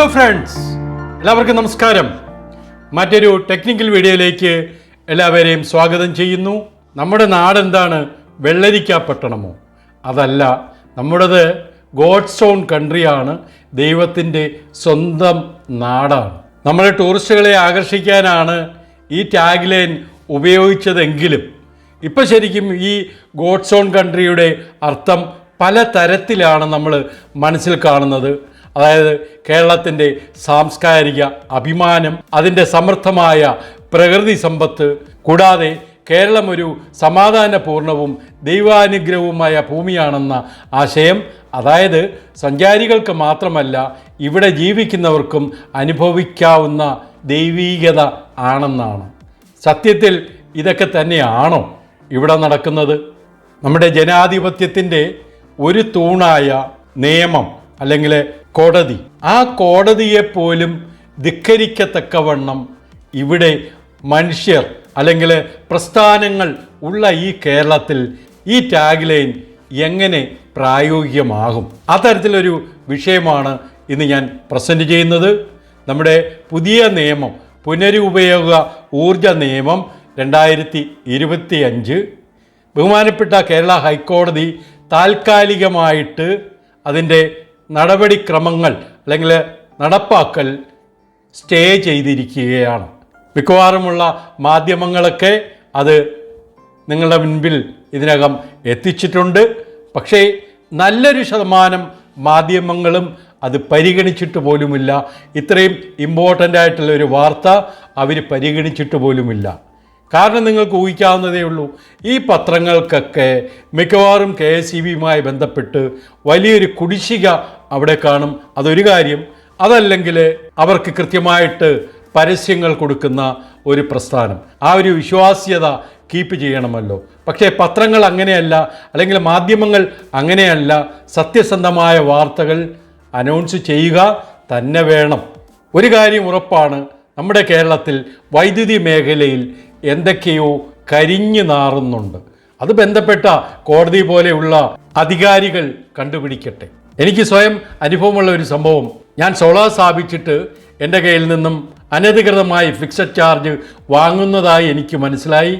Hello friends എല്ലാവർക്കും നമസ്കാരം. മറ്റൊരു ടെക്നിക്കൽ വീഡിയോയിലേക്ക് എല്ലാവരെയും സ്വാഗതം ചെയ്യുന്നു. നമ്മുടെ നാടെന്താണ്? വെള്ളരിക്ക പട്ടണമോ അതല്ല നമ്മുടേത് ഗോഡ്സ് ഓൺ കൺട്രിയാണ്. ദൈവത്തിന്റെ സ്വന്തം നാടാണ്. നമ്മുടെ ടൂറിസ്റ്റുകളെ ആകർഷിക്കാനാണ് ഈ ടാഗ് ലൈൻ ഉപയോഗിച്ചതെങ്കിലും ഇപ്പം ശരിക്കും ഈ ഗോഡ്സ് ഓൺ കൺട്രിയുടെ അർത്ഥം പല തരത്തിലാണ് നമ്മൾ മനസ്സിൽ കാണുന്നത്. അതായത് കേരളത്തിന്റെ സാംസ്കാരിക അഭിമാനം അതിന്റെ സമർത്ഥമായ പ്രകൃതി സമ്പത്ത് കൂടാതെ കേരളം ഒരു സമാധാനപൂർണവും ദൈവാനുഗ്രഹവുമായ ഭൂമിയാണെന്ന ആശയം അതായത് സഞ്ചാരികൾക്ക് മാത്രമല്ല ഇവിടെ ജീവിക്കുന്നവർക്കും അനുഭവിക്കാവുന്ന ദൈവീകത ആണെന്നാണ്. സത്യത്തിൽ ഇതൊക്കെ തന്നെയാണോ ഇവിടെ നടക്കുന്നത്? നമ്മുടെ ജനാധിപത്യത്തിന്റെ ഒരു തൂണായ നിയമം അല്ലെങ്കിൽ കോടതി. ആ കോടതിയെ പോലും ധിക്കരിക്കത്തക്കവണ്ണം ഇവിടെ മനുഷ്യർ അല്ലെങ്കിൽ പ്രസ്ഥാനങ്ങൾ ഉള്ള ഈ കേരളത്തിൽ ഈ ടാഗ് ലൈൻ എങ്ങനെ പ്രായോഗികമാകും? അത്തരത്തിലൊരു വിഷയമാണ് ഇന്ന് ഞാൻ പ്രസന്റ് ചെയ്യുന്നത്. നമ്മുടെ പുതിയ നിയമം പുനരുപയോഗ ഊർജ നിയമം രണ്ടായിരത്തി ഇരുപത്തി അഞ്ച് ബഹുമാനപ്പെട്ട കേരള ഹൈക്കോടതി താൽക്കാലികമായിട്ട് അതിന്റെ നടപടിക്രമങ്ങൾ അല്ലെങ്കിൽ നടപ്പാക്കൽ സ്റ്റേ ചെയ്തിരിക്കുകയാണ്. മിക്കവാറുമുള്ള മാധ്യമങ്ങളൊക്കെ അത് നിങ്ങളുടെ മുൻപിൽ ഇതിനകം എത്തിച്ചിട്ടുണ്ട്. പക്ഷേ നല്ലൊരു ശതമാനം മാധ്യമങ്ങളും അത് പരിഗണിച്ചിട്ട് പോലുമില്ല. ഇത്രയും ഇമ്പോർട്ടന്റ് ആയിട്ടുള്ള ഒരു വാർത്ത അവർ പരിഗണിച്ചിട്ട് പോലുമില്ല. കാരണം നിങ്ങൾക്ക് ഊഹിക്കാവുന്നതേ ഉള്ളൂ ഈ പത്രങ്ങൾക്കൊക്കെ മിക്കവാറും കെ എസ് ഇ ബിയുമായി ബന്ധപ്പെട്ട് വലിയൊരു കുടിശ്ശിക അവിടെ കാണും. അതൊരു കാര്യം. അതല്ലെങ്കിൽ അവർക്ക് കൃത്യമായിട്ട് പരസ്യങ്ങൾ കൊടുക്കുന്ന ഒരു പ്രസ്ഥാനം. ആ ഒരു വിശ്വാസ്യത കീപ്പ് ചെയ്യണമല്ലോ. പക്ഷേ പത്രങ്ങൾ അങ്ങനെയല്ല. അല്ലെങ്കിൽ മാധ്യമങ്ങൾ അങ്ങനെയല്ല. സത്യസന്ധമായ വാർത്തകൾ അനൗൺസ് ചെയ്യുക തന്നെ വേണം. ഒരു കാര്യം ഉറപ്പാണ്. നമ്മുടെ കേരളത്തിൽ വൈദ്യുതി മേഖലയിൽ എന്തൊക്കെയോ കരിഞ്ഞു നാറുന്നുണ്ട്. അത് ബന്ധപ്പെട്ട കോടതി പോലെയുള്ള അധികാരികൾ കണ്ടുപിടിക്കട്ടെ. എനിക്ക് സ്വയം അനുഭവമുള്ള ഒരു സംഭവം. ഞാൻ സോളാർ സ്ഥാപിച്ചിട്ട് എന്റെ കയ്യിൽ നിന്നും അനധികൃതമായി ഫിക്സഡ് ചാർജ് വാങ്ങുന്നതായി എനിക്ക് മനസ്സിലായി.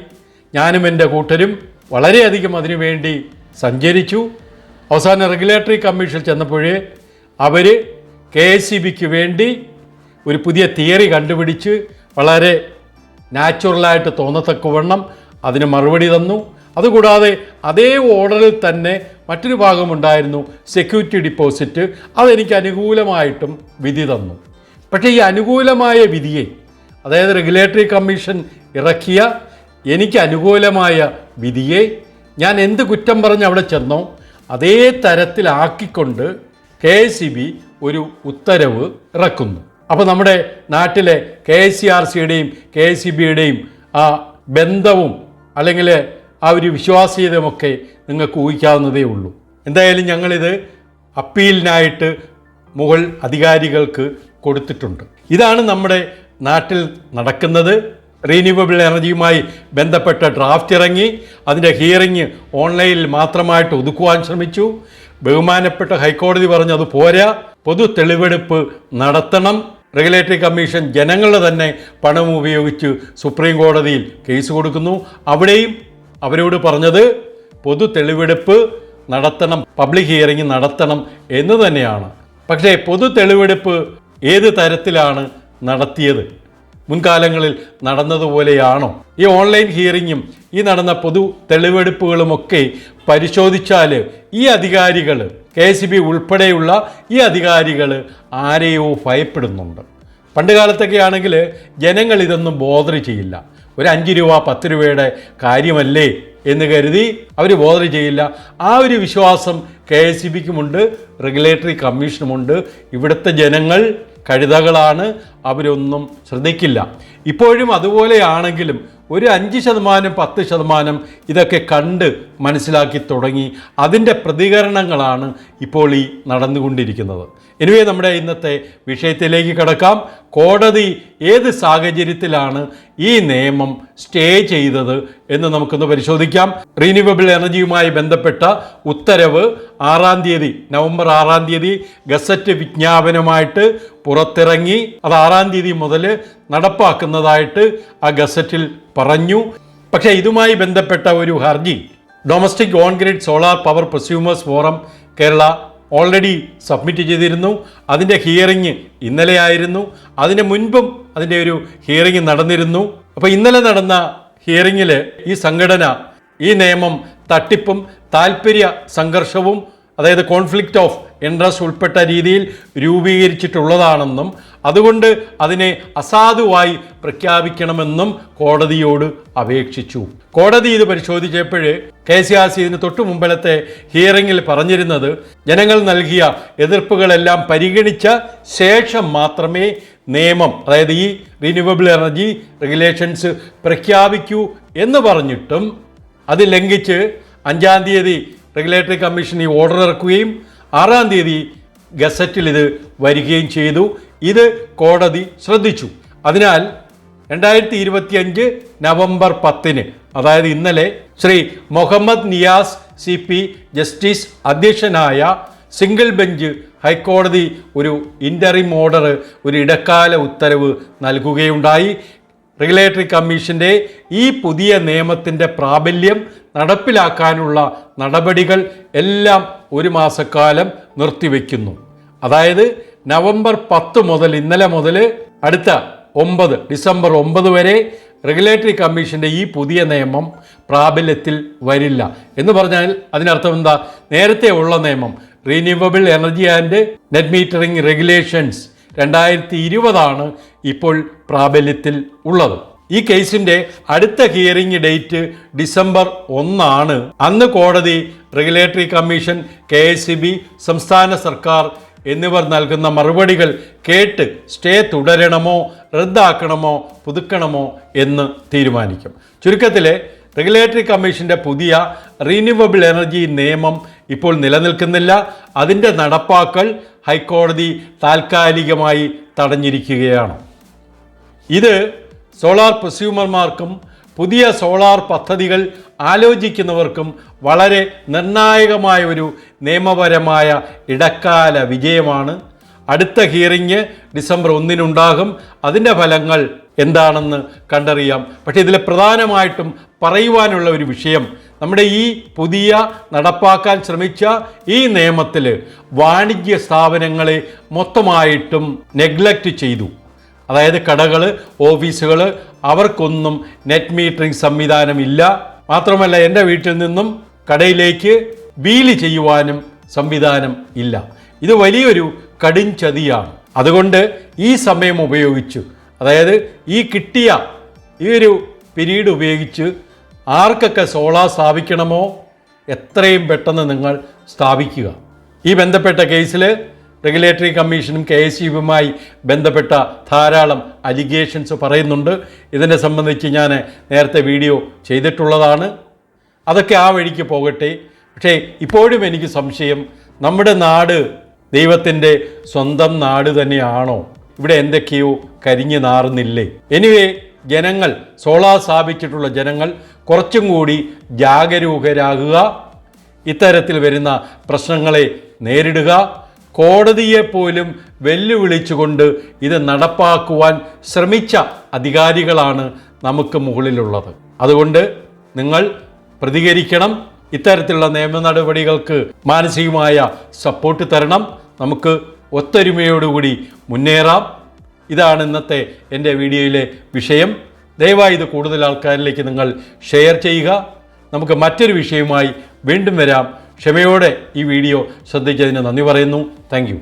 ഞാനും എന്റെ കൂട്ടരും വളരെയധികം അതിനുവേണ്ടി സഞ്ചരിച്ചു. അവസാന റെഗുലേറ്ററി കമ്മീഷൻ ചെന്നപ്പോഴേ അവർ കെ എസ് സി ബിക്ക് വേണ്ടി ഒരു പുതിയ തിയറി കണ്ടുപിടിച്ച് വളരെ നാച്ചുറലായിട്ട് തോന്നത്തക്കവണ്ണം അതിന് മറുപടി തന്നു. അതുകൂടാതെ അതേ ഓർഡറിൽ തന്നെ മറ്റൊരു ഭാഗമുണ്ടായിരുന്നു സെക്യൂരിറ്റി ഡിപ്പോസിറ്റ് അതെനിക്ക് അനുകൂലമായിട്ടും വിധി തന്നു. പക്ഷേ ഈ അനുകൂലമായ വിധിയെ അതായത് റെഗുലേറ്ററി കമ്മീഷൻ ഇറക്കിയ എനിക്ക് അനുകൂലമായ വിധിയെ ഞാൻ എന്ത് കുറ്റം പറഞ്ഞ് അവിടെ ചെന്നോ അതേ തരത്തിലാക്കിക്കൊണ്ട് കെ എസ് ബി ഒരു ഉത്തരവ് ഇറക്കുന്നു. അപ്പോൾ നമ്മുടെ നാട്ടിലെ കെ എസ് സി ആർ സിയുടെയും കെ എസ് സി ബിയുടെയും ആ ബന്ധവും അല്ലെങ്കിൽ ആ ഒരു വിശ്വാസ്യതയുമൊക്കെ നിങ്ങൾക്ക് ഊഹിക്കാവുന്നതേ ഉള്ളൂ. എന്തായാലും ഞങ്ങളിത് അപ്പീലിനായിട്ട് മുകൾ അധികാരികൾക്ക് കൊടുത്തിട്ടുണ്ട്. ഇതാണ് നമ്മുടെ നാട്ടിൽ നടക്കുന്നത്. റീന്യൂവബിൾ എനർജിയുമായി ബന്ധപ്പെട്ട ഡ്രാഫ്റ്റ് ഇറങ്ങി. അതിന്റെ ഹിയറിങ് ഓൺലൈനിൽ മാത്രമായിട്ട് ഒതുക്കുവാൻ ശ്രമിച്ചു. ബഹുമാനപ്പെട്ട ഹൈക്കോടതി പറഞ്ഞു അത് പോരാ. പൊതു തെളിവെടുപ്പ് നടത്തണം. റെഗുലേറ്ററി കമ്മീഷൻ ജനങ്ങളുടെ തന്നെ പണം ഉപയോഗിച്ച് സുപ്രീം കോടതിയിൽ കേസ് കൊടുക്കുന്നു. അവിടെയും അവരോട് പറഞ്ഞത് പൊതു തെളിവെടുപ്പ് നടത്തണം പബ്ലിക് ഹിയറിംഗ് നടത്തണം എന്ന് തന്നെയാണ്. പക്ഷേ പൊതു തെളിവെടുപ്പ് ഏത് തരത്തിലാണ് നടത്തിയത്? മുൻകാലങ്ങളിൽ നടന്നതുപോലെയാണോ ഈ ഓൺലൈൻ ഹിയറിങ്ങും ഈ നടന്ന പൊതു തെളിവെടുപ്പുകളുമൊക്കെ പരിശോധിച്ചാൽ ഈ അധികാരികൾ കെ എസ് ബി ഉൾപ്പെടെയുള്ള ഈ അധികാരികൾ ആരെയോ ഭയപ്പെടുന്നുണ്ട്. പണ്ട് കാലത്തൊക്കെ ആണെങ്കിൽ ജനങ്ങൾ ഇതൊന്നും ബോധർ ചെയ്യില്ല. ഒരു അഞ്ച് രൂപ പത്ത് രൂപയുടെ കാര്യമല്ലേ എന്ന് കരുതി അവർ ബോധന ചെയ്യില്ല. ആ ഒരു വിശ്വാസം കെ എസ് സി ബിക്കുമുണ്ട് റെഗുലേറ്ററി കമ്മീഷനുമുണ്ട്. ഇവിടുത്തെ ജനങ്ങൾ കഴുതകളാണ്. അവരൊന്നും ശ്രദ്ധിക്കില്ല. ഇപ്പോഴും അതുപോലെയാണെങ്കിലും ഒരു അഞ്ച് ശതമാനം പത്ത് ശതമാനം ഇതൊക്കെ കണ്ട് മനസ്സിലാക്കി തുടങ്ങി അതിന്റെ പ്രതികരണങ്ങളാണ് ഇപ്പോൾ ഈ നടന്നുകൊണ്ടിരിക്കുന്നത്. എനിവേ നമ്മുടെ ഇന്നത്തെ വിഷയത്തിലേക്ക് കിടക്കാം. കോടതി ഏത് സാഹചര്യത്തിലാണ് ഈ നിയമം സ്റ്റേ ചെയ്തത് എന്ന് നമുക്കൊന്ന് പരിശോധിക്കാം. റീന്യൂവബിൾ എനർജിയുമായി ബന്ധപ്പെട്ട ഉത്തരവ് ആറാം തീയതി നവംബർ ആറാം തീയതി ഗസറ്റ് വിജ്ഞാപനമായിട്ട് പുറത്തിറങ്ങി. അത് ആറാം തീയതി മുതൽ നടപ്പാക്കുന്നതായിട്ട് ആ ഗസറ്റിൽ പറഞ്ഞു. പക്ഷേ ഇതുമായി ബന്ധപ്പെട്ട ഒരു ഹർജി domestic on grid solar power prosumers forum Kerala already submit ചെയ്തിരുന്നു. അതിന്റെ ഹിയറിംഗ് ഇന്നലെയായിരുന്നു അതിന് മുൻപും അതിന്റെ ഒരു ഹിയറിങ് നടന്നിരുന്നു. അപ്പോൾ ഇന്നലെ നടന്ന ഹിയറിങ്ങിൽ ഈ സംഘടന ഈ നിയമം തട്ടിപ്പും താല്പര്യ സംഘർഷവും അതായത് കോൺഫ്ലിക്റ്റ് ഓഫ് ഇൻട്രസ്റ്റ് ഉൾപ്പെട്ട രീതിയിൽ രൂപീകരിച്ചിട്ടുള്ളതാണെന്നും അതുകൊണ്ട് അതിനെ അസാധുവായി പ്രഖ്യാപിക്കണമെന്നും കോടതിയോട് അപേക്ഷിച്ചു. കോടതി ഇത് പരിശോധിച്ചപ്പോൾ കെ സി ആർ സി ഇതിന് തൊട്ടു മുമ്പിലത്തെ ഹിയറിംഗിൽ പറഞ്ഞിരുന്നത് ജനങ്ങൾ നൽകിയ എതിർപ്പുകളെല്ലാം പരിഗണിച്ച ശേഷം മാത്രമേ നിയമം അതായത് ഈ റിന്യൂവബിൾ എനർജി റെഗുലേഷൻസ് പ്രഖ്യാപിക്കൂ എന്ന് പറഞ്ഞിട്ടും അത് ലംഘിച്ച് അഞ്ചാം തീയതി റെഗുലേറ്ററി കമ്മീഷൻ ഈ ഓർഡർ ഇറക്കുകയും ആറാം തീയതി ഗസറ്റിൽ ഇത് വരികയും ചെയ്തു. ഇത് കോടതി ശ്രദ്ധിച്ചു. അതിനാൽ രണ്ടായിരത്തി ഇരുപത്തിയഞ്ച് നവംബർ പത്തിന് അതായത് ഇന്നലെ Shri Muhammad Niyas C P justice അധ്യക്ഷനായ സിംഗിൾ ബെഞ്ച് ഹൈക്കോടതി ഒരു ഇന്ററിം ഓർഡർ ഒരു ഇടക്കാല ഉത്തരവ് നൽകുകയുണ്ടായി. റെഗുലേറ്ററി കമ്മീഷന്റെ ഈ പുതിയ നിയമത്തിന്റെ പ്രാബല്യം നടപ്പിലാക്കാനുള്ള നടപടികൾ എല്ലാം ഒരു മാസക്കാലം നിർത്തിവെക്കുന്നു. അതായത് നവംബർ പത്ത് മുതൽ ഇന്നലെ മുതൽ അടുത്ത ഒമ്പത് ഡിസംബർ ഒമ്പത് വരെ റെഗുലേറ്ററി കമ്മീഷന്റെ ഈ പുതിയ നിയമം പ്രാബല്യത്തിൽ വരില്ല. എന്ന് പറഞ്ഞാൽ അതിനർത്ഥം എന്താ? നേരത്തെ ഉള്ള നിയമം renewable energy and net metering regulations രണ്ടായിരത്തി ഇരുപതാണ് ഇപ്പോൾ പ്രാബല്യത്തിൽ ഉള്ളത്. ഈ കേസിന്റെ അടുത്ത ഹിയറിംഗ് ഡേറ്റ് ഡിസംബർ ഒന്നാണ്. അന്ന് കോടതി റെഗുലേറ്ററി കമ്മീഷൻ കെ സംസ്ഥാന സർക്കാർ എന്നിവർ നൽകുന്ന മറുപടികൾ കേട്ട് സ്റ്റേ തുടരണമോ റദ്ദാക്കണമോ പുതുക്കണമോ എന്ന് തീരുമാനിക്കും. ചുരുക്കത്തിൽ റെഗുലേറ്ററി കമ്മീഷന്റെ പുതിയ റീന്യൂവബിൾ എനർജി നിയമം ഇപ്പോൾ നിലനിൽക്കുന്നില്ല. അതിന്റെ നടപ്പാക്കൽ ഹൈക്കോടതി താൽക്കാലികമായി തടഞ്ഞിരിക്കുകയാണ്. ഇത് സോളാർ പ്രസ്യൂമർമാർക്കും പുതിയ സോളാർ പദ്ധതികൾ ആലോചിക്കുന്നവർക്കും വളരെ നിർണായകമായ ഒരു നിയമപരമായ ഇടക്കാല വിജയമാണ്. അടുത്ത ഹിയറിങ് ഡിസംബർ ഒന്നിനുണ്ടാകും. അതിന്റെ ഫലങ്ങൾ എന്താണെന്ന് കണ്ടറിയാം. പക്ഷേ ഇതിൽ പ്രധാനമായിട്ടും പറയുവാനുള്ള ഒരു വിഷയം നമ്മുടെ ഈ പുതിയ നടപ്പാക്കാൻ ശ്രമിച്ച ഈ നിയമത്തിൽ വാണിജ്യ സ്ഥാപനങ്ങളെ മൊത്തമായിട്ടും നെഗ്ലക്റ്റ് ചെയ്തു. അതായത് കടകൾ ഓഫീസുകൾ അവർക്കൊന്നും നെറ്റ് മീറ്ററിംഗ് സംവിധാനമില്ല. മാത്രമല്ല എന്റെ വീട്ടിൽ നിന്നും കടയിലേക്ക് ബീൽ ചെയ്യുവാനും സംവിധാനം ഇല്ല. ഇത് വലിയൊരു കടിഞ്ചതിയാണ് അതുകൊണ്ട് ഈ സമയം ഉപയോഗിച്ചു അതായത് ഈ കിട്ടിയ ഈ ഒരു പിരീഡ് ഉപയോഗിച്ച് ആർക്കൊക്കെ സോളാർ സ്ഥാപിക്കണമോ എത്രയും പെട്ടെന്ന് നിങ്ങൾ സ്ഥാപിക്കുക. ഈ ബന്ധപ്പെട്ട കേസിൽ റെഗുലേറ്ററി കമ്മീഷനും കെ എസ് യുമായി ബന്ധപ്പെട്ട ധാരാളം അലിഗേഷൻസ് പറയുന്നുണ്ട്. ഇതിനെ സംബന്ധിച്ച് ഞാൻ നേരത്തെ വീഡിയോ ചെയ്തിട്ടുള്ളതാണ്. അതൊക്കെ ആ വഴിക്ക് പോകട്ടെ. പക്ഷേ ഇപ്പോഴും എനിക്ക് സംശയം നമ്മുടെ നാട് ദൈവത്തിന്റെ സ്വന്തം നാട് തന്നെയാണോ? ഇവിടെ എന്തൊക്കെയോ കരിഞ്ഞു നാറുന്നില്ലേ? എനിവേ ജനങ്ങൾ സോളാർ സ്ഥാപിച്ചിട്ടുള്ള ജനങ്ങൾ കുറച്ചും കൂടി ജാഗരൂകരാകുക ഇത്തരത്തിൽ വരുന്ന പ്രശ്നങ്ങളെ നേരിടുക കോടതിയെ പോലും വെല്ലുവിളിച്ചുകൊണ്ട് ഇത് നടപ്പാക്കുവാൻ ശ്രമിച്ച അധികാരികളാണ് നമുക്ക് മുകളിലുള്ളത്. അതുകൊണ്ട് നിങ്ങൾ പ്രതികരിക്കണം. ഇത്തരത്തിലുള്ള നിയമ നടപടികൾക്ക് മാനസികമായ സപ്പോർട്ട് തരണം. നമുക്ക് ഒത്തൊരുമയോടുകൂടി മുന്നേറാം. ഇതാണ് ഇന്നത്തെ എന്റെ വീഡിയോയിലെ വിഷയം. ദയവായി ഇത് കൂടുതൽ ആൾക്കാരിലേക്ക് നിങ്ങൾ ഷെയർ ചെയ്യുക. നമുക്ക് മറ്റൊരു വിഷയവുമായി വീണ്ടും വരാം. ക്ഷമയോടെ ഈ വീഡിയോ ശ്രദ്ധിച്ചതിന് നന്ദി പറയുന്നു. താങ്ക്